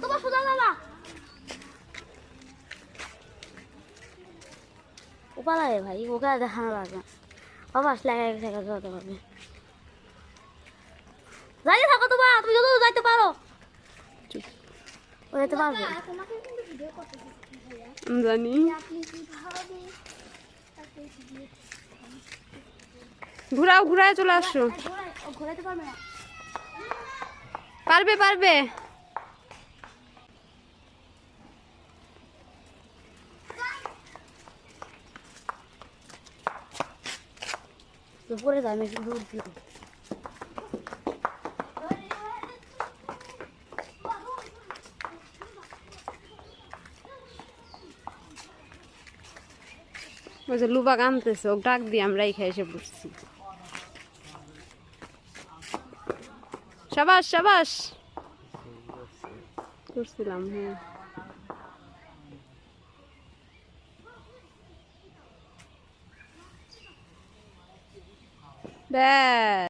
তোমার সোজা দাদা ও পালাবে ভাই, ওকে দেখানো লাগবে বাবা, আসলে একা একা পারবে যাইতে থাকো তোমার। ও যেতে পারবে? তোমাকে কিন্তু ভিডিও করতে আমি জানি। আপনি কীভাবে ঘুরাও ঘুরায় চলে আসো। ঘোরাতে পারবে না। পারবে পারবে। পরে আমি দূর দিও যে লুবাক আনতেছে ও ডাক দিয়ে আমরা এখানে এসে বসছি। সাবাস সাবাস! করছিলাম হ্যাঁ। ব্যাস।